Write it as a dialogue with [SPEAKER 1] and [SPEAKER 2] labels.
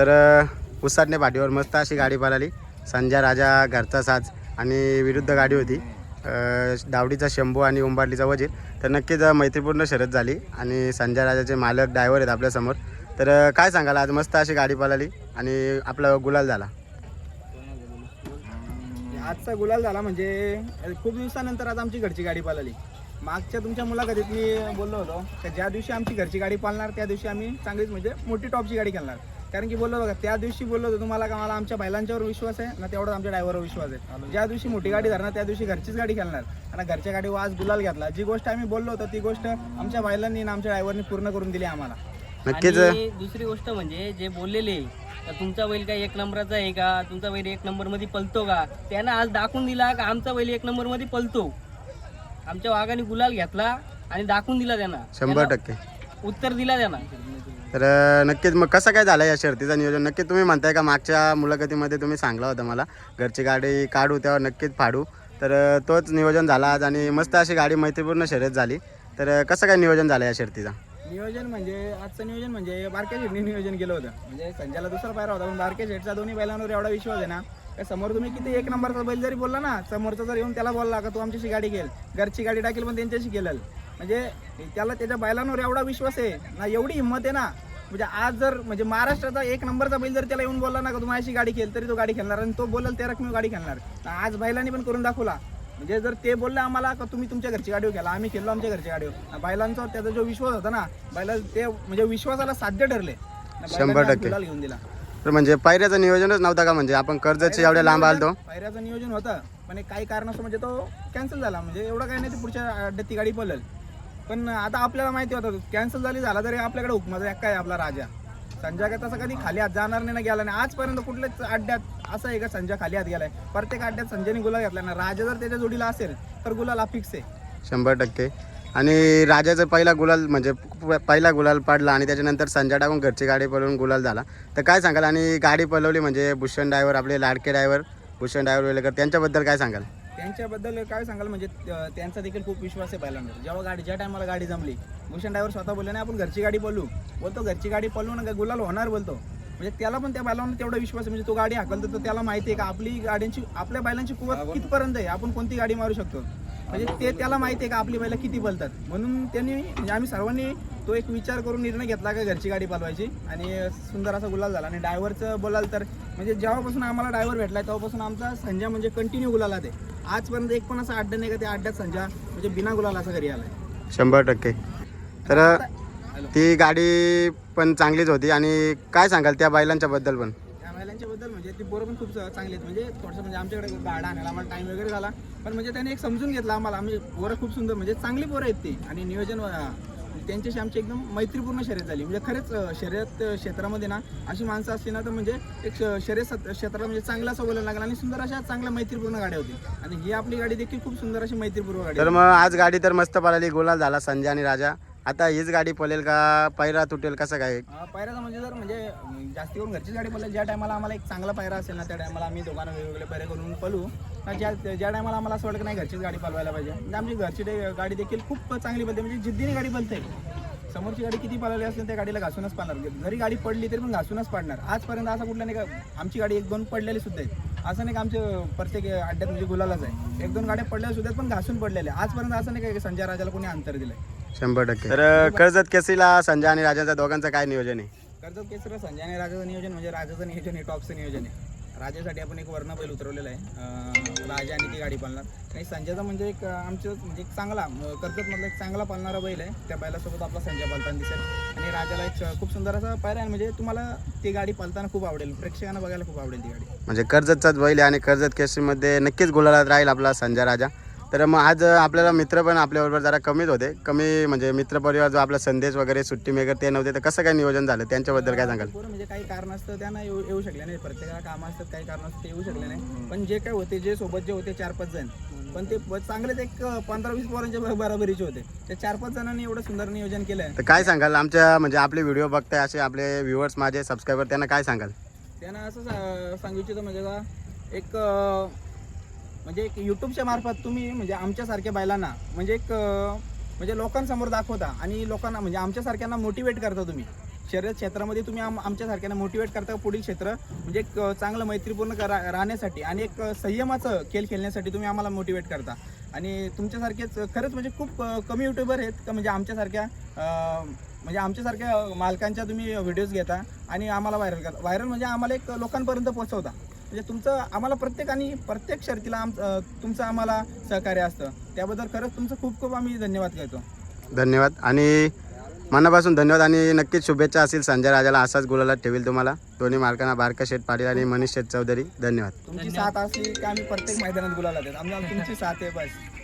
[SPEAKER 1] तर उसाटणे पाठीवर मस्त अशी गाडी पळाली. संजय राजा घरचा साज आणि विरुद्ध गाडी होती. दावडीचा शंभू आणि उंबाडलीचा वजीर. तर नक्कीच मैत्रीपूर्ण शरद झाली आणि संजय राजाचे मालक ड्रायव्हर आहेत आपल्यासमोर तर काय सांगाल? आज मस्त अशी गाडी पळाली आणि आपला गुलाल झाला.
[SPEAKER 2] आजचा गुलाल झाला म्हणजे खूप दिवसानंतर आज आमची घरची गाडी पाळली. मागच्या तुमच्या मुलाखतीत मी बोललो होतो तर ज्या दिवशी आमची घरची गाडी पाळणार त्या दिवशी आम्ही चांगलीच म्हणजे मोठी टॉपची गाडी खेळणार. कारण की बोललो बघा त्या दिवशी बोललो होतो तुम्हाला का मला आमच्या बैलांच्यावर विश्वास आहे? ना तेवढा आमच्या ड्रायव्हरवर विश्वास आहे. ज्या दिवशी मोठी गाडी धरणार त्या दिवशी घरचीच गाडी खेळणार. आणि घरच्या गाडीवर आज गुलाल घेतला. जी गोष्ट आम्ही बोललो होतो ती गोष्ट आमच्या बैलांनी आणि आमच्या ड्रायव्हरनी पूर्ण करून दिली आम्हाला.
[SPEAKER 1] नक्कीच.
[SPEAKER 3] आणि दुसरी गोष्ट म्हणजे जे बोललेले का तुमचा बैल काय एक नंबरचा आहे का? तुमचा बैल एक नंबरमध्ये पलतो का? त्यानं आज दाखवून दिला का आमचा बैल एक नंबरमध्ये पलतो. आमच्या वाघाने गुलाल घेतला आणि दाखवून दिला त्यांना.
[SPEAKER 1] शंभर टक्के.
[SPEAKER 3] उत्तर दिला त्यांना.
[SPEAKER 1] तर नक्कीच. मग कसं काय झालं या शर्तीचं नियोजन? नक्कीच तुम्ही म्हणताय का मागच्या मुलाखतीमध्ये तुम्ही सांगला होता मला घरची गाडी काढू त्यावर नक्कीच फाडू. तर तोच नियोजन झाला आज आणि मस्त अशी गाडी मैत्रीपूर्ण शर्यत झाली. तर कसं काय नियोजन झालं या शर्तीचा?
[SPEAKER 2] नियोजन म्हणजे आजचं नियोजन म्हणजे बारक्या शेटने नियोजन केलं होतं. म्हणजे संजयला दुसरा पायरा होता पण बारक्या शेटचा दोन्ही बैलांवर एवढा विश्वास आहे ना का समोर तुम्ही किती एक नंबरचा बैल जरी बोलला ना समोरचा जर येऊन त्याला बोलला का तू आमच्याशी गाडी घेल घरची गाडी टाकेल पण त्यांच्याशी गेलं म्हणजे त्याला त्याच्या बैलांवर एवढा विश्वास आहे ना एवढी हिंमत आहे ना म्हणजे आज जर म्हणजे महाराष्ट्राचा एक नंबरचा बैल जर त्याला येऊन बोलला ना का तू माझ्याशी गाडी खेळ तरी तो गाडी खेळणार आणि तो बोलेल त्या रकमी गाडी खेळणार. आज बैलांनी पण करून दाखवला. म्हणजे जर ते बोलले आम्हाला का तुम्ही तुमच्या घरची गाडीवर गेला आम्ही खेळलो आमच्या घरच्या गाडीवर. बैलांचा त्याचा जो विश्वास होता ना बैला ते म्हणजे विश्वासाला साध्य ठरले.
[SPEAKER 1] शंभर टक्के.
[SPEAKER 2] गुलाल घेऊन दिला.
[SPEAKER 1] तर म्हणजे पायऱ्याचं नियोजनच नव्हतं का म्हणजे आपण कर्जतचे एवढे लांब आलतो?
[SPEAKER 2] पायऱ्याचं नियोजन होतं पण एक काही कारणास्तव म्हणजे तो कॅन्सल झाला. म्हणजे एवढं काही नाही ते पुढच्या अड्ड्यात ती गाडी पळेल. पण आता आपल्याला माहिती होतं कॅन्सल झाली झाला तरी आपल्याकडे हुकमाचा एक काय आपला राजा. संजय काय तसं कधी खाली हात जाणार नाही ना गेला नाही. आजपर्यंत कुठल्याच अड्ड्यात असं आहे का संजय खाली हात गेलाय? प्रत्येक अड्ड्यात संजयने गुलाल घेतला ना राजा जर त्याच्या जोडीला असेल तर गुलाल हा फिक्स आहे.
[SPEAKER 1] शंभर टक्के. आणि राजाचा पहिला गुलाल म्हणजे पहिला गुलाल पाडला आणि त्याच्यानंतर संजय टाकून घरची गाडी पळवून गुलाल झाला तर काय सांगाल? आणि गाडी पळवली म्हणजे भूषण ड्रायव्हर आपले लाडके ड्रायव्हर भूषण ड्रायव्हर वेलेकर त्यांच्याबद्दल काय सांगाल?
[SPEAKER 2] त्यांच्याबद्दल काय सांगाल? म्हणजे त्यांचा देखील खूप विश्वास आहे पहिल्यांदा जेव्हा गाडी ज्या टायमाला गाडी जमली भूषण ड्रायव्हर स्वतः बोलले नाही आपण घरची गाडी पळू बोलतो घरची गाडी पळू ना गुलाल होणार? बोलतो. म्हणजे त्याला पण त्या बैलांवर तेवढा विश्वास आहे. म्हणजे तो गाडी हाकलतो तर त्याला माहिती आहे का आपली गाड्यांची आपल्या बैलांची कुवत कितपर्यंत आहे? आपण कोणती गाडी मारू शकतो? म्हणजे ते त्याला माहिती आहे का आपली बैला किती बोलतात? म्हणून त्यांनी म्हणजे आम्ही सर्वांनी तो एक विचार करून निर्णय घेतला का घरची गाडी पालवायची. आणि सुंदर असा गुलाल झाला. आणि ड्रायव्हरचं बोलाल तर म्हणजे जेव्हापासून आम्हाला ड्रायव्हर भेटला तेव्हापासून आमचा संजय म्हणजे कंटिन्यू गुलाला ते आजपर्यंत एक पण असा अड्डा नाही का त्या अड्ड्यात संजय म्हणजे बिना गुलाल असा घरी आलाय.
[SPEAKER 1] शंभर टक्के. तर ती गाडी पण चांगलीच होती. आणि काय सांगाल त्या बैलांच्या बद्दल पण?
[SPEAKER 2] त्या बैलांच्या बद्दल म्हणजे ती पण खूप चांगली आहेत. म्हणजे थोडंसं म्हणजे आमच्याकडे गाडा आणायला आम्हाला टाइम वगैरे झाला. पण म्हणजे त्याने एक समजून घेतला आम्हाला. म्हणजे पोरं खूप सुंदर म्हणजे चांगली पोरं आहेत ती. आणि नियोजन त्यांच्याशी आमची एकदम मैत्रीपूर्ण शर्यत झाली. म्हणजे खरंच शर्यत क्षेत्रामध्ये ना अशी माणसं असली ना तर म्हणजे एक शर्यत क्षेत्राला म्हणजे चांगला असं बोलायला लागला आणि सुंदर अशा चांगल्या मैत्रीपूर्ण गाड्या होती आणि ही आपली गाडी देखील खूप सुंदर अशी मैत्रीपूर्ण गाडी
[SPEAKER 1] तर मग आज गाडी तर मस्त पळाली. गुलाल झाला संजय आणि राजा. आता हीच गाडी पळेल का? पायरा तुटेल कसं काय?
[SPEAKER 2] पायराचं म्हणजे जर म्हणजे जास्त जास्ती करून घरचीच गाडी पडली ज्या टायमाला आम्हाला एक चांगला पायरा असेल ना त्या टायमाला आम्ही दोघांना वेगवेगळे पायरे करून पळू. ना ज्या ज्या टायमाला आम्हाला असं वाटतं की नाही घरचीच गाडी पळवायला पाहिजे. म्हणजे आमची घरची गाडी देखील खूप चांगली पडते म्हणजे जिद्दीने गाडी पळते. समोरची गाडी किती पळवली असेल त्या गाडीला घासूनच पाडणार म्हणजे जरी गाडी पडली तरी पण घासूनच पाडणार आजपर्यंत असं कुठलं नाही का आमची गाडी एक दोन पडलेली सुद्धा आहेत. असं नाही का आमचे प्रत्येक अड्ड्यात म्हणजे गुलालाच आहे. एक दोन गाड्या पडलेल्या सुद्धा पण घासून पडलेल्या आजपर्यंत असं नाही का संजय राजाला कोणी अंतर दिलंय.
[SPEAKER 1] शंभर टक्के. तर कर्जत केसीला संजय आणि राजाचा दोघांचं काय नियोजन आहे?
[SPEAKER 2] कर्जत केसर संजय आणि राजाचं नियोजन म्हणजे राजाचं नियोजन आहे टॉपचं नियोजन आहे. राजासाठी आपण एक वर्ण बैल उतरवलेला आहे. अं, राजा आणि ती गाडी पाळणार आणि संजयचा म्हणजे एक अं, आमचं म्हणजे एक चांगला अं, कर्जतमधला एक चांगला पाळणारा बैल आहे. त्या बैलासोबत आपला संजय पालताना दिसेल. आणि राजाला एक अं, खूप सुंदर असा पायरा आहे. म्हणजे तुम्हाला ती गाडी पालताना खूप आवडेल. प्रेक्षकांना बघायला खूप आवडेल ती गाडी.
[SPEAKER 1] म्हणजे कर्जतचाच बैल आहे आणि कर्जत केसरीमध्ये नक्कीच गुलालात राहील आपला संजय राजा. तर मग आज आपल्याला मित्र पण आपल्याबरोबर जरा कमीच होते. कमी म्हणजे मित्रपरिवार जो आपला संदेश वगैरे सुट्टी मेकर ते नव्हते तर कसं काय नियोजन झालं? त्यांच्याबद्दल काय सांगाल?
[SPEAKER 2] पोरं म्हणजे काही कारण असतं त्यांना येऊ येऊ शकले नाही. प्रत्येकाला कामं असतात काही कारण असतं ते येऊ शकले नाही. पण जे काय होते जे सोबत जे होते चार पाच जण. पण ते चांगलेच एक पंधरा वीस पोरांच्या ब- बरोबरीचे होते. त्या चार पाच जणांनी एवढं सुंदर नियोजन केलं
[SPEAKER 1] तर काय सांगाल? आमच्या म्हणजे आपले व्हिडिओ बघताय असे आपले व्ह्युअर्स माझे सबस्क्रायबर त्यांना काय सांगाल?
[SPEAKER 2] त्यांना असं सांगू इच्छितो म्हणजे का एक म्हणजे एक यूट्यूबच्या मार्फत तुम्ही म्हणजे आमच्यासारख्या बैलांना म्हणजे एक म्हणजे लोकांसमोर दाखवता आणि लोकांना म्हणजे आमच्यासारख्यांना मोटिवेट करता तुम्ही. शर्यत क्षेत्रामध्ये तुम्ही आम आमच्यासारख्यांना मोटिवेट करता पुढील क्षेत्र म्हणजे एक चांगलं मैत्रीपूर्ण करा राहण्यासाठी आणि एक संयमाचं खेळ खेळण्यासाठी तुम्ही आम्हाला मोटिवेट करता. आणि तुमच्यासारखेच खरंच म्हणजे खूप कमी युट्यूबर आहेत का म्हणजे आमच्यासारख्या म्हणजे आमच्यासारख्या मालकांच्या तुम्ही व्हिडिओज घेता आणि आम्हाला व्हायरल करता. व्हायरल म्हणजे आम्हाला एक लोकांपर्यंत पोहोचवता. म्हणजे तुमचं आम्हाला प्रत्येक आणि प्रत्येक शर्तीला आम तुमचं आम्हाला सहकार्य असतं. त्याबद्दल खरंच तुमचं खूप खूप आम्ही धन्यवाद करतो.
[SPEAKER 1] धन्यवाद. आणि मनापासून धन्यवाद आणि नक्कीच शुभेच्छा असतील संजय राजाला असाच गुलाला ठेवील तुम्हाला. दोन्ही मालकांना बारका शेठ पाटील आणि मनीष शेठ चौधरी. धन्यवाद.
[SPEAKER 2] तुमची. साथ असली की आम्ही प्रत्येक मैदानात गुलाला देत आम्ही तुमची साथ आहे बस.